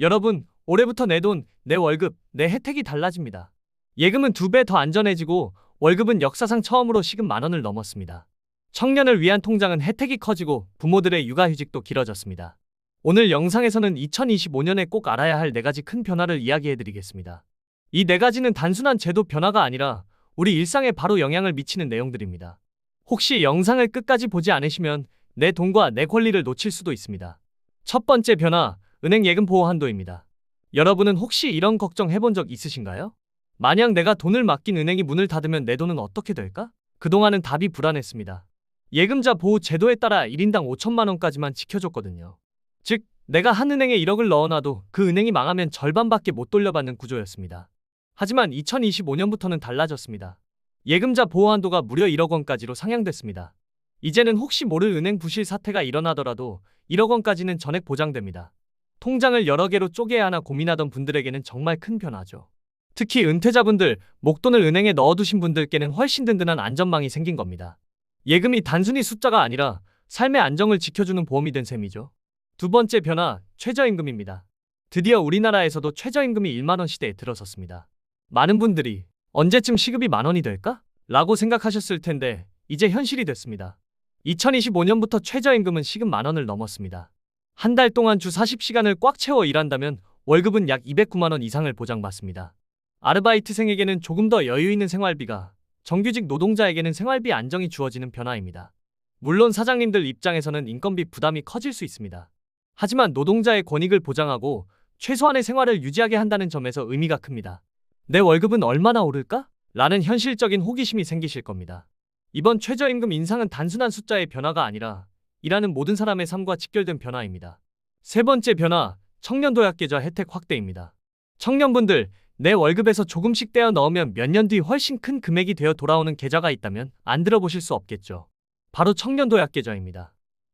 여러분, 올해부터 내 돈, 내 월급, 내 혜택이 달라집니다. 예금은 두 배 더 안전해지고 월급은 역사상 처음으로 시급 만 원을 넘었습니다. 청년을 위한 통장은 혜택이 커지고 부모들의 육아휴직도 길어졌습니다. 오늘 영상에서는 2025년에 꼭 알아야 할 네 가지 큰 변화를 이야기해 드리겠습니다. 이 네 가지는 단순한 제도 변화가 아니라 우리 일상에 바로 영향을 미치는 내용들입니다. 혹시 영상을 끝까지 보지 않으시면 내 돈과 내 권리를 놓칠 수도 있습니다. 첫 번째 변화, 은행 예금 보호 한도입니다. 여러분은 혹시 이런 걱정 해본 적 있으신가요? 만약 내가 돈을 맡긴 은행이 문을 닫으면 내 돈은 어떻게 될까? 그동안은 답이 불안했습니다. 예금자 보호 제도에 따라 1인당 5천만 원까지만 지켜줬거든요. 즉, 내가 한 은행에 1억을 넣어놔도 그 은행이 망하면 절반밖에 못 돌려받는 구조였습니다. 하지만 2025년부터는 달라졌습니다. 예금자 보호 한도가 무려 1억 원까지로 상향됐습니다. 이제는 혹시 모를 은행 부실 사태가 일어나더라도 1억 원까지는 전액 보장됩니다. 통장을 여러 개로 쪼개야 하나 고민하던 분들에게는 정말 큰 변화죠. 특히 은퇴자분들, 목돈을 은행에 넣어두신 분들께는 훨씬 든든한 안전망이 생긴 겁니다. 예금이 단순히 숫자가 아니라 삶의 안정을 지켜주는 보험이 된 셈이죠. 두 번째 변화, 최저임금입니다. 드디어 우리나라에서도 최저임금이 1만원 시대에 들어섰습니다. 많은 분들이 언제쯤 시급이 만원이 될까? 라고 생각하셨을 텐데 이제 현실이 됐습니다. 2025년부터 최저임금은 시급 만원을 넘었습니다. 한 달 동안 주 40시간을 꽉 채워 일한다면 월급은 약 209만 원 이상을 보장받습니다. 아르바이트생에게는 조금 더 여유 있는 생활비가, 정규직 노동자에게는 생활비 안정이 주어지는 변화입니다. 물론 사장님들 입장에서는 인건비 부담이 커질 수 있습니다. 하지만 노동자의 권익을 보장하고 최소한의 생활을 유지하게 한다는 점에서 의미가 큽니다. 내 월급은 얼마나 오를까? 라는 현실적인 호기심이 생기실 겁니다. 이번 최저임금 인상은 단순한 숫자의 변화가 아니라 일하는 모든 사람의 삶과 직결된 변화입니다. 세 번째 변화, 청년도약 계좌 혜택 확대입니다. 청년분들, 내 월급에서 조금씩 떼어 넣으면 몇 년 뒤 훨씬 큰 금액이 되어 돌아오는 계좌가 있다면 안 들어보실 수 없겠죠. 바로 청년도약 계좌입니다.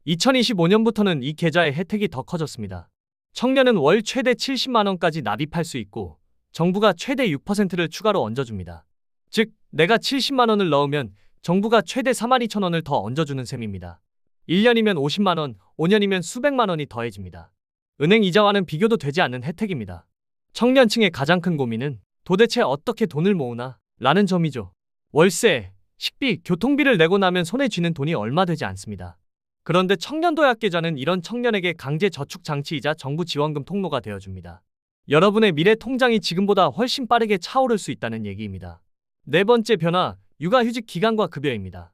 2025년부터는 이 계좌의 혜택이 더 커졌습니다. 청년은 월 최대 70만원까지 납입할 수 있고 정부가 최대 6%를 추가로 얹어줍니다. 즉, 내가 70만원을 넣으면 정부가 최대 4만 2천원을 더 얹어주는 셈입니다. 1년이면 50만 원, 5년이면 수백만 원이 더해집니다. 은행 이자와는 비교도 되지 않는 혜택입니다. 청년층의 가장 큰 고민은 도대체 어떻게 돈을 모으나? 라는 점이죠. 월세, 식비, 교통비를 내고 나면 손에 쥐는 돈이 얼마 되지 않습니다. 그런데 청년도약계좌는 이런 청년에게 강제 저축 장치이자 정부 지원금 통로가 되어줍니다. 여러분의 미래 통장이 지금보다 훨씬 빠르게 차오를 수 있다는 얘기입니다. 네 번째 변화, 육아휴직 기간과 급여입니다.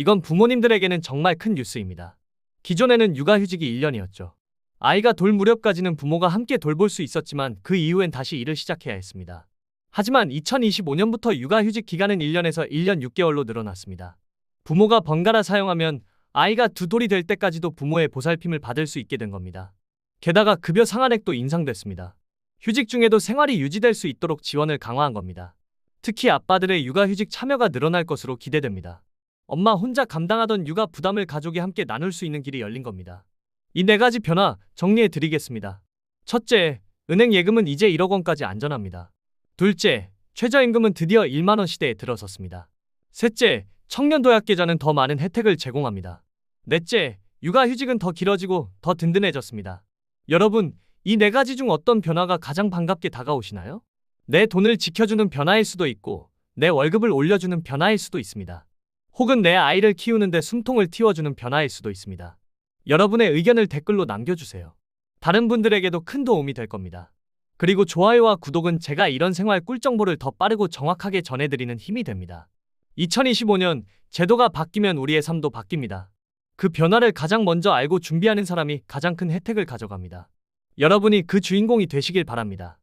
이건 부모님들에게는 정말 큰 뉴스입니다. 기존에는 육아휴직이 1년이었죠. 아이가 돌 무렵까지는 부모가 함께 돌볼 수 있었지만 그 이후엔 다시 일을 시작해야 했습니다. 하지만 2025년부터 육아휴직 기간은 1년에서 1년 6개월로 늘어났습니다. 부모가 번갈아 사용하면 아이가 두 돌이 될 때까지도 부모의 보살핌을 받을 수 있게 된 겁니다. 게다가 급여 상한액도 인상됐습니다. 휴직 중에도 생활이 유지될 수 있도록 지원을 강화한 겁니다. 특히 아빠들의 육아휴직 참여가 늘어날 것으로 기대됩니다. 엄마 혼자 감당하던 육아 부담을 가족이 함께 나눌 수 있는 길이 열린 겁니다. 이 네 가지 변화 정리해 드리겠습니다. 첫째, 은행 예금은 이제 1억 원까지 안전합니다. 둘째, 최저임금은 드디어 1만 원 시대에 들어섰습니다. 셋째, 청년 도약 계좌는 더 많은 혜택을 제공합니다. 넷째, 육아휴직은 더 길어지고 더 든든해졌습니다. 여러분, 이 네 가지 중 어떤 변화가 가장 반갑게 다가오시나요? 내 돈을 지켜주는 변화일 수도 있고, 내 월급을 올려주는 변화일 수도 있습니다. 혹은 내 아이를 키우는데 숨통을 틔워주는 변화일 수도 있습니다. 여러분의 의견을 댓글로 남겨주세요. 다른 분들에게도 큰 도움이 될 겁니다. 그리고 좋아요와 구독은 제가 이런 생활 꿀 정보를 더 빠르고 정확하게 전해드리는 힘이 됩니다. 2025년 제도가 바뀌면 우리의 삶도 바뀝니다. 그 변화를 가장 먼저 알고 준비하는 사람이 가장 큰 혜택을 가져갑니다. 여러분이 그 주인공이 되시길 바랍니다.